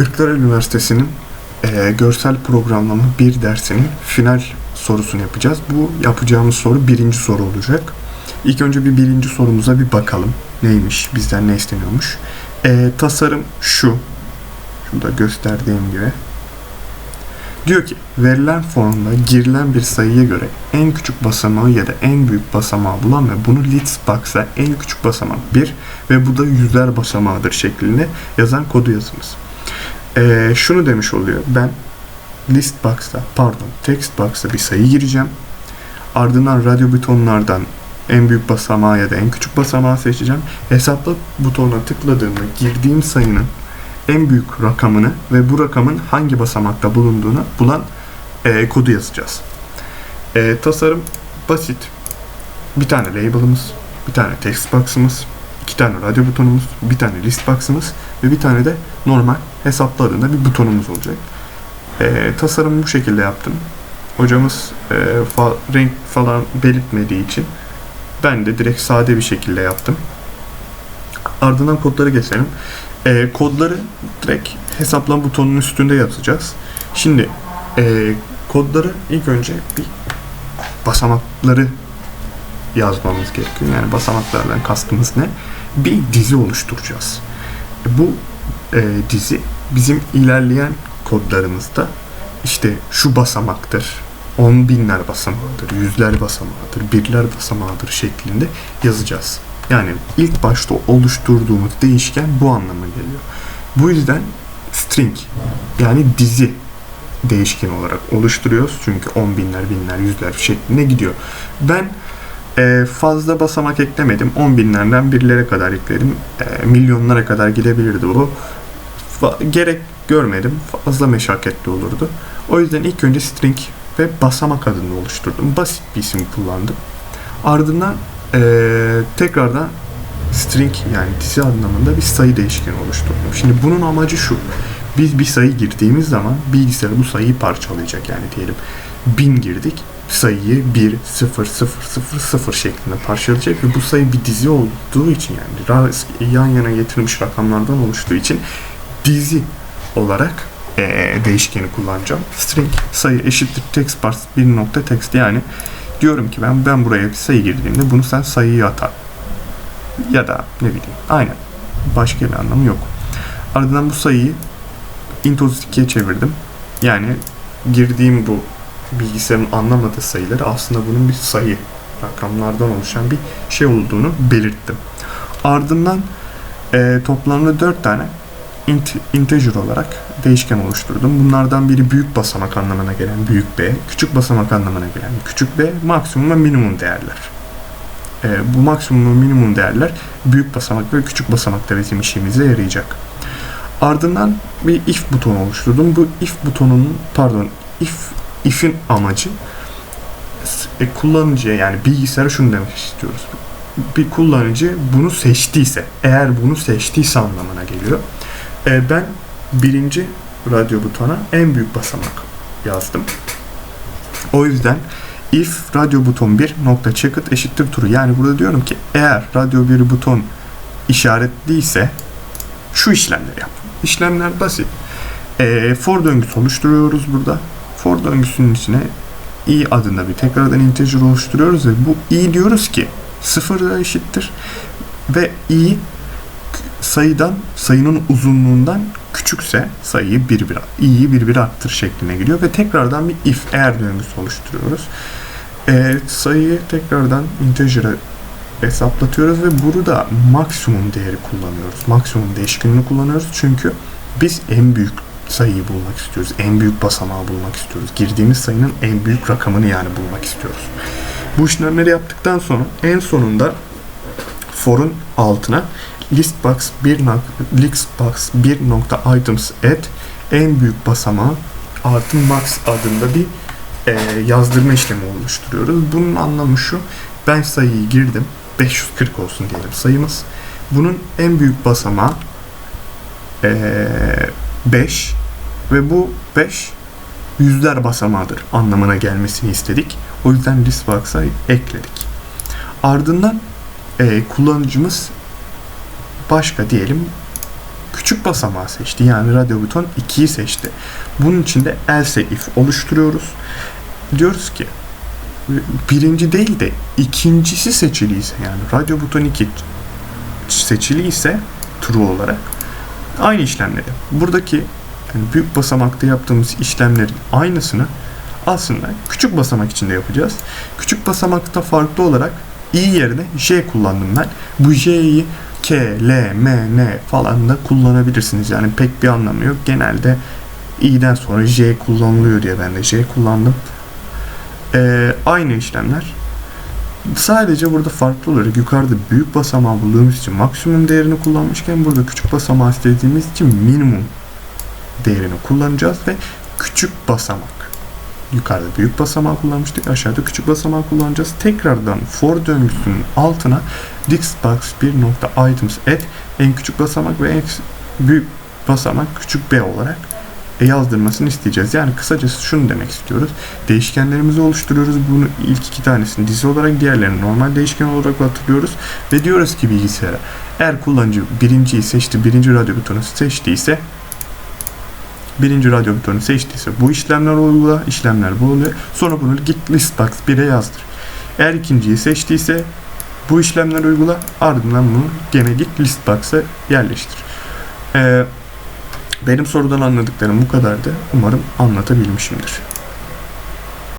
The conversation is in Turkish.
Kırklareli Üniversitesi'nin e, görsel programlama bir dersinin final sorusunu yapacağız. Bu yapacağımız soru birinci soru olacak. İlk önce bir birinci sorumuza bir bakalım. Neymiş, bizden ne isteniyormuş. E, tasarım şu. Şurada gösterdiğim gibi. Diyor ki verilen formda girilen bir sayıya göre en küçük basamağı ya da en büyük basamağı bulan ve bunu list box'a en küçük basamak 1 ve bu da yüzler basamağıdır şeklinde yazan kodu yazınız. Ee, şunu demiş oluyor. Ben list box'ta pardon text box'ta bir sayı gireceğim. Ardından radyo butonlardan en büyük basamağı ya da en küçük basamağı seçeceğim. Hesapla butonuna tıkladığımda girdiğim sayının en büyük rakamını ve bu rakamın hangi basamakta bulunduğunu bulan e, kodu yazacağız. E, tasarım basit. Bir tane label'ımız, bir tane text box'ımız, iki tane radyo butonumuz, bir tane list box'ımız ve bir tane de normal hesapla adında bir butonumuz olacak. E, tasarımı bu şekilde yaptım. Hocamız e, fa, renk falan belirtmediği için ben de direkt sade bir şekilde yaptım. Ardından kodları geçelim. E, kodları direkt hesaplan butonunun üstünde yazacağız. Şimdi e, kodları ilk önce bir basamakları yazmamız gerekiyor. Yani basamaklardan kastımız ne? Bir dizi oluşturacağız. Bu e, dizi bizim ilerleyen kodlarımızda işte şu basamaktır, on binler basamağıdır, yüzler basamağıdır, birler basamağıdır şeklinde yazacağız. Yani ilk başta oluşturduğumuz değişken bu anlama geliyor. Bu yüzden string yani dizi değişken olarak oluşturuyoruz. Çünkü on binler, binler, yüzler şeklinde gidiyor. Ben e, fazla basamak eklemedim. On binlerden birlere kadar ekledim. E, milyonlara kadar gidebilirdi bu. Gerek görmedim. Fazla meşakkatli olurdu. O yüzden ilk önce string ve basamak adını oluşturdum. Basit bir isim kullandım. Ardından ee, tekrardan string yani dizi anlamında bir sayı değişkeni oluşturdum. Şimdi bunun amacı şu. Biz bir sayı girdiğimiz zaman bilgisayar bu sayıyı parçalayacak. Yani diyelim 1000 girdik. Sayıyı 1, 0, 0, 0, 0 şeklinde parçalayacak ve bu sayı bir dizi olduğu için yani yan yana getirilmiş rakamlardan oluştuğu için dizi olarak ee, değişkeni kullanacağım. String sayı eşittir text parse bir nokta text yani diyorum ki ben ben buraya bir sayı girdiğimde bunu sen sayıyı atar. Ya da ne bileyim aynen. Başka bir anlamı yok. Ardından bu sayıyı int 32'ye çevirdim. Yani girdiğim bu bilgisayarın anlamadığı sayıları aslında bunun bir sayı rakamlardan oluşan bir şey olduğunu belirttim. Ardından e, toplamda 4 tane int, integer olarak değişken oluşturdum. Bunlardan biri büyük basamak anlamına gelen büyük B, küçük basamak anlamına gelen küçük B, maksimum ve minimum değerler. E, bu maksimum ve minimum değerler büyük basamak ve küçük basamakta bizim işimize yarayacak. Ardından bir if butonu oluşturdum. Bu if butonunun pardon if if'in amacı e, kullanıcıya yani bilgisayara şunu demek istiyoruz. Bir kullanıcı bunu seçtiyse, eğer bunu seçtiyse anlamına geliyor. Ben birinci radyo butona en büyük basamak yazdım. O yüzden if radyo buton 1 nokta checked eşittir true. Yani burada diyorum ki eğer radyo bir buton işaretliyse şu işlemleri yap. İşlemler basit. E, for döngüsü oluşturuyoruz burada. For döngüsünün içine i adında bir tekrardan integer oluşturuyoruz ve bu i diyoruz ki sıfırla eşittir ve i sayıdan sayının uzunluğundan küçükse sayıyı bir bir i'yi bir bir arttır şekline geliyor ve tekrardan bir if eğer döngüsü oluşturuyoruz. E, sayıyı tekrardan integer'e hesaplatıyoruz ve burada maksimum değeri kullanıyoruz. Maksimum değişkenini kullanıyoruz çünkü biz en büyük sayıyı bulmak istiyoruz. En büyük basamağı bulmak istiyoruz. Girdiğimiz sayının en büyük rakamını yani bulmak istiyoruz. Bu işlemleri yaptıktan sonra en sonunda for'un altına listbox 1 listbox 1 nokta items add en büyük basamağı artı max adında bir e, yazdırma işlemi oluşturuyoruz. Bunun anlamı şu. Ben sayıyı girdim. 540 olsun diyelim sayımız. Bunun en büyük basamağı e, 5 ve bu 5 yüzler basamağıdır anlamına gelmesini istedik. O yüzden listbox'a ekledik. Ardından e, kullanıcımız başka diyelim küçük basamağı seçti. Yani radyo buton 2'yi seçti. Bunun için de else if oluşturuyoruz. Diyoruz ki birinci değil de ikincisi seçiliyse yani radyo buton 2 seçiliyse true olarak aynı işlemleri buradaki yani büyük basamakta yaptığımız işlemlerin aynısını aslında küçük basamak için de yapacağız. Küçük basamakta farklı olarak i yerine j kullandım ben. Bu j'yi k, l, m, n falan da kullanabilirsiniz. Yani pek bir anlamı yok. Genelde i'den sonra j kullanılıyor diye ben de j kullandım. Ee, aynı işlemler. Sadece burada farklı olarak yukarıda büyük basamağı bulduğumuz için maksimum değerini kullanmışken burada küçük basamağı istediğimiz için minimum değerini kullanacağız ve küçük basamak. Yukarıda büyük basamağı kullanmıştık. Aşağıda küçük basamağı kullanacağız. Tekrardan for döngüsünün altına dixbox 1.items add en küçük basamak ve en büyük basamak küçük b olarak e, yazdırmasını isteyeceğiz. Yani kısacası şunu demek istiyoruz. Değişkenlerimizi oluşturuyoruz. Bunu ilk iki tanesini dizi olarak diğerlerini normal değişken olarak hatırlıyoruz. Ve diyoruz ki bilgisayara eğer kullanıcı birinciyi seçti, birinci radyo butonu seçtiyse birinci butonu seçtiyse bu işlemler uygula, işlemler bu oluyor. Sonra bunu git listbox 1'e yazdır. Eğer ikinciyi seçtiyse bu işlemler uygula, ardından bunu gene git listbox'a yerleştir. Ee, benim sorudan anladıklarım bu kadardı. Umarım anlatabilmişimdir.